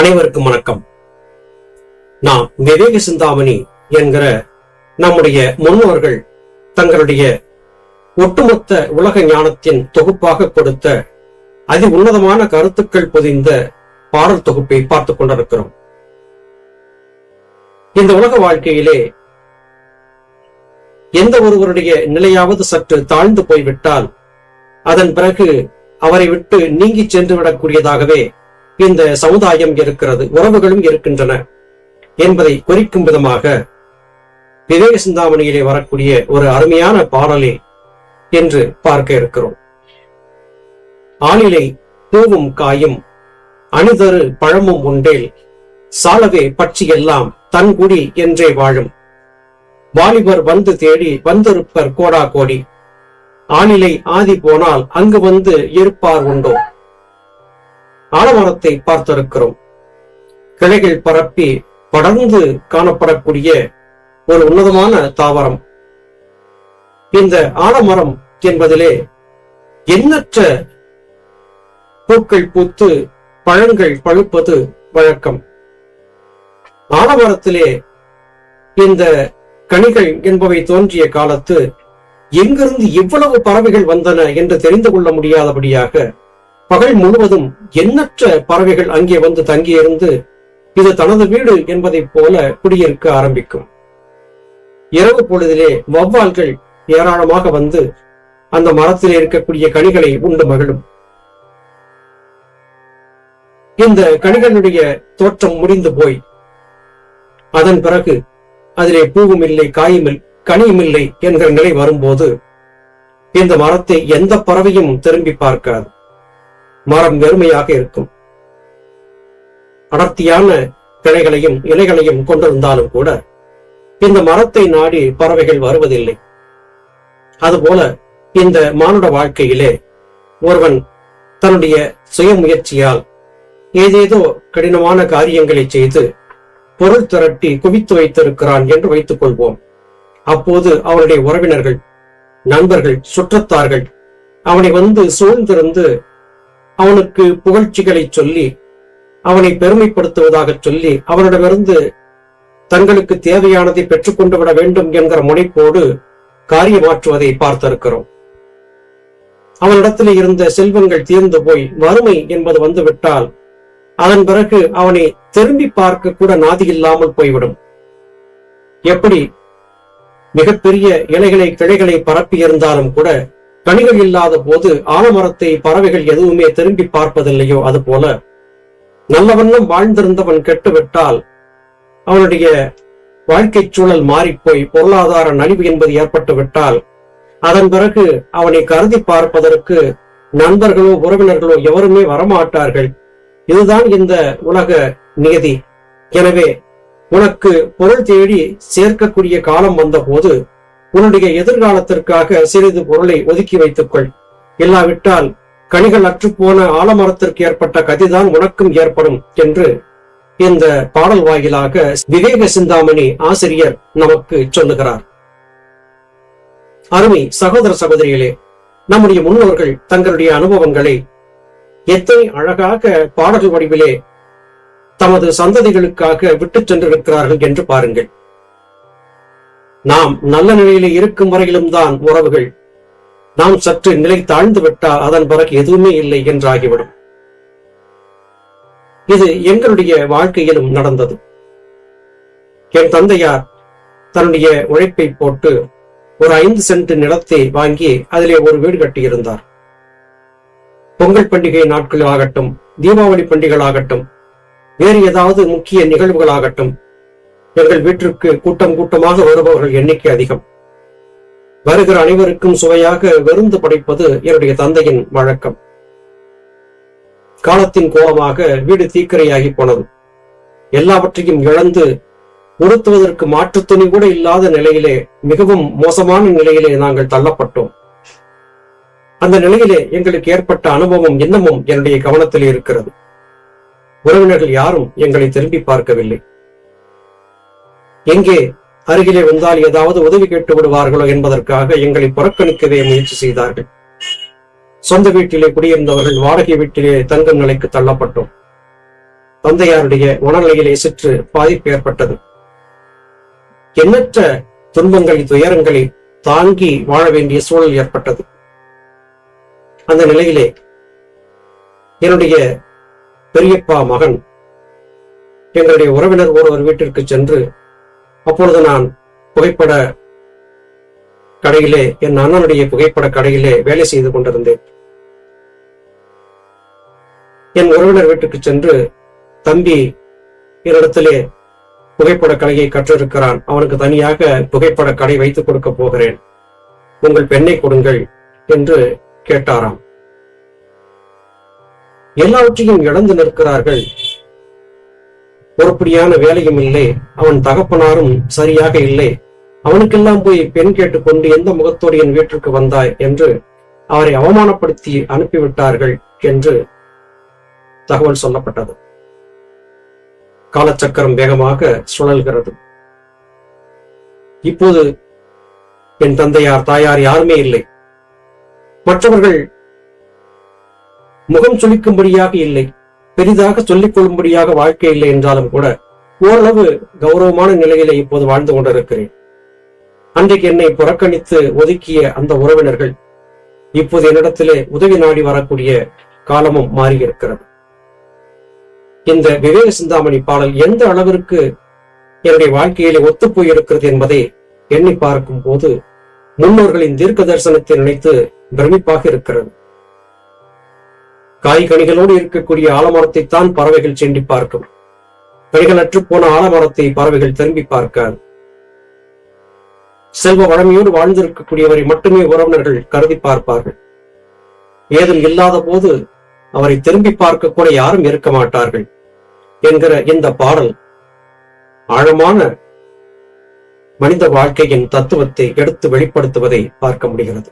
அனைவருக்கும் வணக்கம். நாம் விவேக சிந்தாமணி என்கிற நம்முடைய முன்னோர்கள் தங்களுடைய ஒட்டுமொத்த உலக ஞானத்தின் தொகுப்பாக கொடுத்த அதி உன்னதமான கருத்துக்கள் பொதிந்த பாடல் தொகுப்பை பார்த்துக் கொண்டிருக்கிறோம். இந்த உலக வாழ்க்கையிலே எந்த ஒருவருடைய நிலையாவது சற்று தாழ்ந்து போய்விட்டால் அதன் பிறகு அவரை விட்டு நீங்கி சென்று விடக்கூடியதாகவே இந்த சமுதாயம் இருக்கிறது உறவுகளும் இருக்கின்றன என்பதை குறிக்கும் விதமாக விவேக சிந்தாமணியிலே வரக்கூடிய ஒரு அருமையான பாடலே என்று பார்க்க இருக்கிறோம். ஆளிலை பூவும் காயும் அணிதரு பழமும் உண்டேல் சாலவே பட்சியெல்லாம் தன்குடி என்றே வாழும். வாலிபர் வந்து தேடி வந்திருப்பர் கோடா கோடி ஆணிலை ஆதி போனால் அங்கு வந்து இருப்பார் உண்டோ? ஆலமரத்தை பார்த்திருக்கிறோம். கிளைகள் பரப்பி படர்ந்து காணப்படக்கூடிய ஒரு உன்னதமான தாவரம். இந்த ஆலமரம் என்பதிலே எண்ணற்ற பூக்கள் பூத்து பழங்கள் பழுப்பது வழக்கம். ஆலமரத்திலே இந்த கனிகள் என்பவை தோன்றிய காலத்து எங்கிருந்து எவ்வளவு பறவைகள் வந்தன என்று தெரிந்து கொள்ள முடியாதபடியாக பகல் முழுவதும் எண்ணற்ற பறவைகள் அங்கே வந்து தங்கியிருந்து இது தனது வீடு என்பதைப் போல குடியிருக்க ஆரம்பிக்கும். இரவு பொழுதிலே வௌவால்கள் ஏராளமாக வந்து அந்த மரத்தில் இருக்கக்கூடிய கனிகளை உண்டு மகிழும். இந்த கனிகளுடைய தோற்றம் முடிந்து போய் அதன் பிறகு அதிலே பூவும் இல்லை காயும் இல்லை கனியும் இல்லை என்கிற நிலை வரும்போது இந்த மரத்தை எந்த பறவையும் திரும்பி பார்க்காது. மரம் வெறுமையாக இருக்கும். அடர்த்தியான கிளைகளையும் இலைகளையும் கொண்டிருந்தாலும் கூட இந்த மரத்தை நாடி பறவைகள் வருவதில்லை. அதுபோல இந்த மானுட வாழ்க்கையிலே ஒருவன் தன்னுடைய சுயமுயற்சியால் ஏதேதோ கடினமான காரியங்களை செய்து பொருள் திரட்டி குவித்து வைத்திருக்கிறான் என்று வைத்துக் கொள்வோம். அப்போது அவனுடைய உறவினர்கள் நண்பர்கள் சுற்றத்தார்கள் அவனை வந்து சூழ்ந்திருந்து அவனுக்கு புகழ்ச்சிகளை சொல்லி அவனை பெருமைப்படுத்துவதாக சொல்லி அவனிடமிருந்து தங்களுக்கு தேவையானதை பெற்றுக்கொண்டு விட வேண்டும் என்கிற முனைப்போடு காரியமாற்றுவதை பார்த்திருக்கிறோம். அவனிடத்தில் இருந்த செல்வங்கள் தீர்ந்து போய் வறுமை என்பது வந்துவிட்டால் அதன் பிறகு அவனை திரும்பி பார்க்க கூட நாதி இல்லாமல் போய்விடும். எப்படி? மிகப்பெரிய இலைகளை கிளைகளை பரப்பி இருந்தாலும் கூட கனிகள் இல்லாத போது ஆலமரத்தை பறவைகள் எதுவுமே திரும்பி பார்ப்பதில்லையோ அது போல நல்லவண்ணம் வாழ்ந்திருந்தவன் கெட்டுவிட்டால் அவனுடைய வாழ்க்கை சூழல் மாறிப்போய் பொருளாதார நலிவு என்பது ஏற்பட்டு விட்டால் அதன் பிறகு அவனை கருதி பார்ப்பதற்கு நண்பர்களோ உறவினர்களோ எவருமே வரமாட்டார்கள். இதுதான் இந்த உலக நியதி. எனவே உனக்கு பொருள் தேடி சேர்க்கக்கூடிய காலம் வந்தபோது உன்னுடைய எதிர்காலத்திற்காக சிறிது பொருளை ஒதுக்கி வைத்துக்கொள். இல்லாவிட்டால் கனிகள் அற்றுப்போன ஆலமரத்திற்கு ஏற்பட்ட கதிதான் உனக்கும் ஏற்படும் என்று இந்த பாடல் வாயிலாக விவேக சிந்தாமணி ஆசிரியர் நமக்கு சொல்லுகிறார். அருமை சகோதர சகோதரிகளே நம்முடைய முன்னோர்கள் தங்களுடைய அனுபவங்களை எத்தனை அழகாக பாடல் வடிவிலே தமது சந்ததிகளுக்காக விட்டுச் சென்றிருக்கிறார்கள் என்று பாருங்கள். நாம் நல்ல நிலையில இருக்கும் வரையிலும் தான் உறவுகள். நாம் சற்று நிலை தாழ்ந்து விட்டால் அதன் பிறகு எதுவுமே இல்லை என்றாகிவிடும். இது எங்களுடைய வாழ்க்கையிலும் நடந்தது. என் தந்தையார் தன்னுடைய உழைப்பை போட்டு ஒரு ஐந்து சென்ட் நிலத்தை வாங்கி அதிலே ஒரு வீடு கட்டியிருந்தார். பொங்கல் பண்டிகை நாட்கள் ஆகட்டும் தீபாவளி பண்டிகைகள் ஆகட்டும் வேறு ஏதாவது முக்கிய நிகழ்வுகள் ஆகட்டும் எங்கள் வீட்டிற்கு கூட்டம் கூட்டமாக வருபவர்கள் எண்ணிக்கை அதிகம். வருகிற அனைவருக்கும் சுவையாக விருந்து படைப்பது என்னுடைய தந்தையின் வழக்கம். காலத்தின் கோலமாக வீடு தீக்கிரையாகி போனது. எல்லாவற்றையும் இழந்து உடுத்துவதற்கு மாற்றுத் துணி கூட இல்லாத நிலையிலே மிகவும் மோசமான நிலையிலே நாங்கள் தள்ளப்பட்டோம். அந்த நிலையிலே எங்களுக்கு ஏற்பட்ட அனுபவம் இன்னமும் என்னுடைய கவனத்தில் இருக்கிறது. உறவினர்கள் யாரும் எங்களை திரும்பி பார்க்கவில்லை. எங்கே அருகிலே வந்தால் ஏதாவது உதவி கேட்டு விடுவார்களோ என்பதற்காக எங்களை புறக்கணிக்கவே முயற்சி செய்தார்கள். சொந்த வீட்டிலே குடியிருந்தவர்கள் வாடகை வீட்டிலே தங்கும் நிலைக்கு தள்ளப்பட்டோம். தந்தையாருடைய மனநிலையிலே சற்று பாதிப்பு ஏற்பட்டது. எண்ணற்ற துன்பங்களை துயரங்களை தாங்கி வாழ வேண்டிய சூழல் ஏற்பட்டது. அந்த நிலையிலே என்னுடைய பெரியப்பா மகன் எங்களுடைய உறவினர் ஒருவர் வீட்டிற்கு சென்று அப்பொழுது நான் புகைப்பட கடையிலே என் அண்ணனுடைய புகைப்பட கடையிலே வேலை செய்து கொண்டிருந்தேன். என் உறவினர் வீட்டுக்கு சென்று தம்பி என்னிடத்திலே புகைப்பட கலையை கற்றிருக்கிறான். அவனுக்கு தனியாக புகைப்பட கடை வைத்துக் கொடுக்க போகிறேன். உங்கள் பெண்ணை கொடுங்கள் என்று கேட்டாராம். எல்லாவற்றையும் இழந்து நிற்கிறார்கள் பொறுப்படியான வேலையும் இல்லை. அவன் தகப்பனாரும் சரியாக இல்லை. அவனுக்கெல்லாம் போய் பெண் கேட்டுக்கொண்டு எந்த முகத்தோடு என் வீட்டிற்கு வந்தாய் என்று அவரை அவமானப்படுத்தி அனுப்பிவிட்டார்கள் என்று தகவல் சொல்லப்பட்டது. காலச்சக்கரம் வேகமாக சுழல்கிறது. இப்போது என் தந்தையார் தாயார் யாருமே இல்லை. மற்றவர்கள் முகம் சுளிக்கும்படியாக இல்லை. பெரிதாக சொல்லிக் கொள்ளும்படியாக வாழ்க்கை இல்லை என்றாலும் கூட ஓரளவு கௌரவமான நிலையிலே இப்போது வாழ்ந்து கொண்டிருக்கிறேன். அன்றைக்கு என்னை புறக்கணித்து ஒதுக்கிய அந்த உறவினர்கள் இப்போது என்னிடத்திலே உதவி நாடி வரக்கூடிய காலமும் மாறியிருக்கிறது. இந்த விவேக சிந்தாமணி பாடல் எந்த அளவிற்கு என்னுடைய வாழ்க்கையிலே ஒத்துப்போய் இருக்கிறது என்பதை எண்ணி பார்க்கும் போது முன்னோர்களின் தீர்க்க தரிசனத்தை நினைத்து பிரமிப்பாக இருக்கிறது. காய்கனிகளோடு இருக்கக்கூடிய ஆலமரத்தை தான் பறவைகள் சென்று பார்க்கும். கனிகளற்று போன ஆலமரத்தை பறவைகள் திரும்பி பார்க்காது. செல்வ வழமையோடு வாழ்ந்திருக்கக்கூடியவரை மட்டுமே உறவினர்கள் கருதி பார்ப்பார்கள். ஏதும் இல்லாத போது அவரை திரும்பி பார்க்க கூட யாரும் இருக்க மாட்டார்கள் என்கிற இந்த பாடல் ஆழமான மனித வாழ்க்கையின் தத்துவத்தை எடுத்து வெளிப்படுத்துவதை பார்க்க முடிகிறது.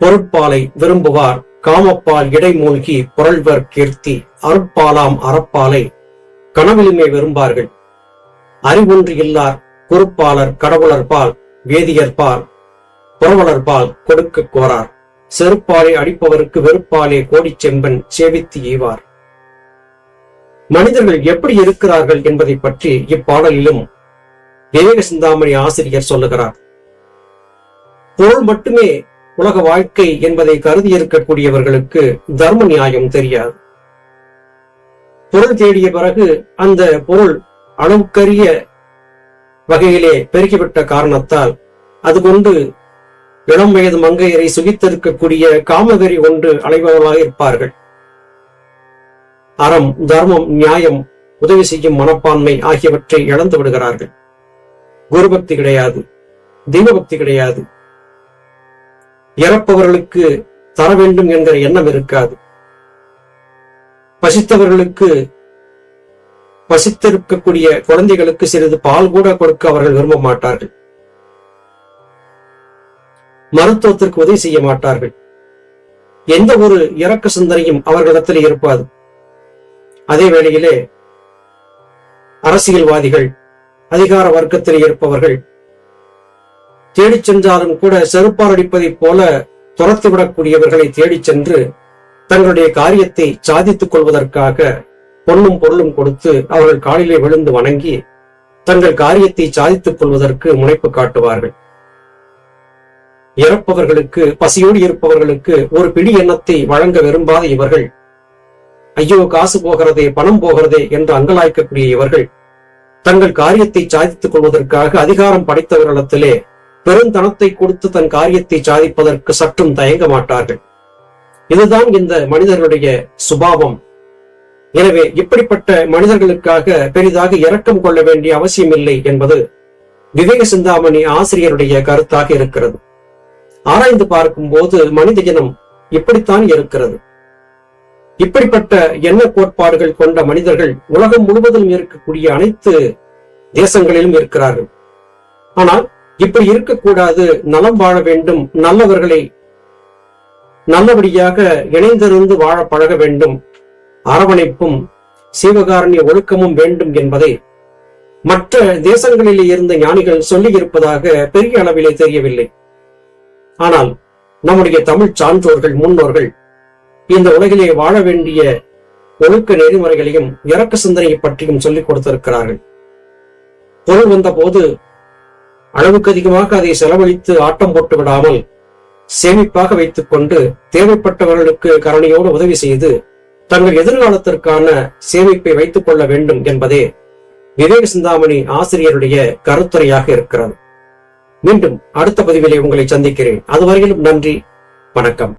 பொருட்பாலை விரும்புவார். காமப்பால் இடைமூழ்கி புரள்வர் கீர்த்தி. அருட்பாலாம் அறப்பாலை கனவிலுமே விரும்பார்கள். அறிவொன்று இல்லார் பொறுப்பாளர் கடவுளர்பால் வேதியர்பால் புறவலர்பால் கொடுக்க கோரார். செருப்பாலை அடிப்பவருக்கு வெறுப்பாலே கோடிச் செம்பன் சேவித்து ஈவார். மனிதர்கள் எப்படி இருக்கிறார்கள் என்பதை பற்றி இப்பாடலிலும் விவேக சிந்தாமணி ஆசிரியர் சொல்லுகிறார். பொருள் மட்டுமே உலக வாழ்க்கை என்பதை கருதி இருக்கக்கூடியவர்களுக்கு தர்ம நியாயம் தெரியாது. பொருள் தேடிய பிறகு அந்த பொருள் அளவுக்கரிய வகையிலே பெருகிவிட்ட காரணத்தால் அது கொண்டு இளம் வயது மங்கையரை சுகித்திருக்கக்கூடிய காமவெறி ஒன்று அலைபவர்களாக இருப்பார்கள் அறம் தர்மம் நியாயம் உதவி செய்யும் மனப்பான்மை ஆகியவற்றை இழந்து விடுகிறார்கள் குருபக்தி கிடையாது தெய்வபக்தி கிடையாது இறப்பவர்களுக்கு தர வேண்டும் என்கிற எண்ணம் இருக்காது. பசித்தவர்களுக்கு பசித்திருக்கக்கூடிய குழந்தைகளுக்கு சிறிது பால் கூட கொடுக்க அவர்கள் விரும்ப மாட்டார்கள். மருத்துவத்திற்கு உதவி செய்ய மாட்டார்கள். எந்த ஒரு இறக்க சிந்தனையும் அவர்களிடத்தில் இருப்பாது அதே வேளையிலே அரசியல்வாதிகள் அதிகார வர்க்கத்தில் இருப்பவர்கள் தேடிச் சென்றாலும் கூட செருப்பால் அடிப்பதைப் போல துரத்துவிடக்கூடியவர்களை தேடிச் சென்று தங்களுடைய காரியத்தை சாதித்துக் கொள்வதற்காக பொண்ணும் பொருளும் கொடுத்து அவர்கள் காலிலே விழுந்து வணங்கி தங்கள் காரியத்தை சாதித்துக் கொள்வதற்கு முனைப்பு காட்டுவார்கள். இறப்பவர்களுக்கு பசியோடு இருப்பவர்களுக்கு ஒரு பிடி எண்ணத்தை வழங்க விரும்பாத இவர்கள் ஐயோ காசு போகிறதே பணம் போகிறதே என்று அங்கலாய்க்கக்கூடிய இவர்கள் தங்கள் காரியத்தை சாதித்துக் கொள்வதற்காக அதிகாரம் படைத்தவர்களிடத்திலே பெருந்தனத்தை கொடுத்து தன் காரியத்தை சாதிப்பதற்கு சற்றும் தயங்க மாட்டார்கள். இதுதான் இந்த மனிதர்களுடைய சுபாவம். எனவே இப்படிப்பட்ட மனிதர்களுக்காக பெரிதாக இரக்கம் கொள்ள வேண்டிய அவசியம் இல்லை என்பது விவேக சிந்தாமணி ஆசிரியருடைய கருத்தாக இருக்கிறது. ஆராய்ந்து பார்க்கும் போது மனித இனம் இப்படித்தான் இருக்கிறது. இப்படிப்பட்ட எண்ண கோட்பாடுகள் கொண்ட மனிதர்கள் உலகம் முழுவதிலும் இருக்கக்கூடிய அனைத்து தேசங்களிலும் இருக்கிறார்கள். ஆனால் இப்படி இருக்கக்கூடாது. நலம் வாழ வேண்டும். நல்லவர்களை நல்லபடியாக இணைந்திருந்து வாழ பழக வேண்டும். அரவணைப்பும் சீவகாரண்ய ஒழுக்கமும் வேண்டும் என்பதை மற்ற தேசங்களிலே இருந்த ஞானிகள் சொல்லி இருப்பதாக பெரிய அளவிலே தெரியவில்லை. ஆனால் நம்முடைய தமிழ் சான்றோர்கள் முன்னோர்கள் இந்த உலகிலே வாழ வேண்டிய ஒழுக்க நெறிமுறைகளையும் இறக்க சிந்தனையை பற்றியும் சொல்லிக் கொடுத்திருக்கிறார்கள். பொருள் வந்த போது அளவுக்கு அதிகமாக அதை செலவழித்து ஆட்டம் போட்டு விடாமல் சேமிப்பாக வைத்துக் கொண்டு தேவைப்பட்டவர்களுக்கு கருணையோடு உதவி செய்து தங்கள் எதிர்காலத்திற்கான சேமிப்பை வைத்துக் கொள்ள வேண்டும் என்பதே விவேக சிந்தாமணி ஆசிரியருடைய கருத்துரையாக இருக்கிறது. மீண்டும் அடுத்த பதிவிலே உங்களை சந்திக்கிறேன். அதுவரையிலும் நன்றி வணக்கம்.